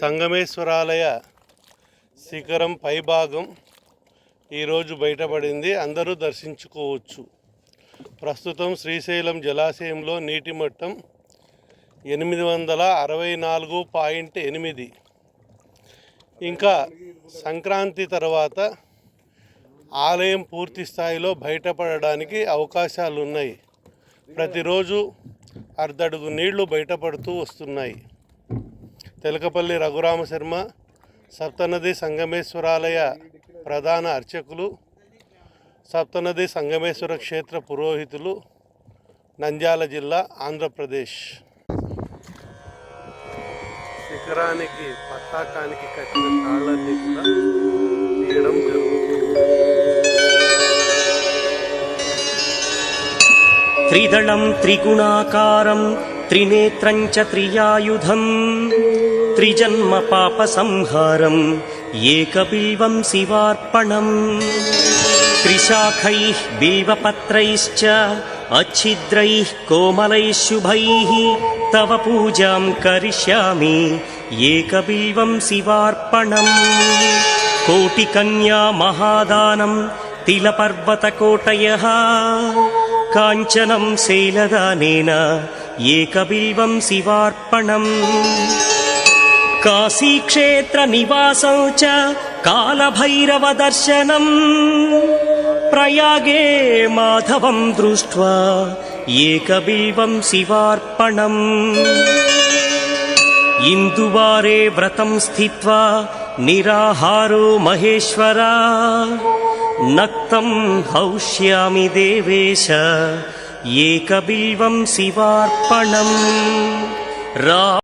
సంగమేశ్వరాలయ శిఖరం పైభాగం ఈరోజు బయటపడింది. అందరూ దర్శించుకోవచ్చు. ప్రస్తుతం శ్రీశైలం జలాశయంలో నీటి మట్టం ఎనిమిది వందల అరవై నాలుగు పాయింట్ ఎనిమిది. ఇంకా సంక్రాంతి తర్వాత ఆలయం పూర్తి స్థాయిలో బయటపడడానికి అవకాశాలు ఉన్నాయి ప్రతిరోజు అర్ధడుగు నీళ్ళు బయటపడుతూ వస్తున్నాయి. తెలకపల్లి రఘురామ శర్మ సప్తనది సంగమేశ్వరాలయ ప్రధాన అర్చకులు సప్తనది సంగమేశ్వర క్షేత్ర పురోహితులు నంద్యాల జిల్లా ఆంధ్రప్రదేశ్. శిఖరానికి పతాకానికి కట్టిన తాళ్ళన్నీ కూడా తీయడం జరుగుతుంది. त्रिदलं त्रिगुणाकारं त्रिनेत्रं च त्रियायुधम् त्रिजन्मपापसंहारम् एकबिल्वं शिवार्पणम् त्रिशाखैः बिल्वपत्रैश्च अच्छिद्रैः कोमलैः शुभैः तव पूजां करिष्यामि एकबिल्वं कोटिकन्या महादानं तिलपर्वतकोटयः काञ्चनं शैलदानेन एकबिल्वं शिवार्पणम् काशीक्षेत्रनिवासौ च कालभैरवदर्शनम् प्रयागे माधवं दृष्ट्वा एकबिल्वं शिवार्पणम् इन्दुवारे व्रतं स्थित्वा నిరాహారో మహేశ్వరా నక్తం హౌష్యామి దేవేశ ఏకబిల్వం శివార్పణం రా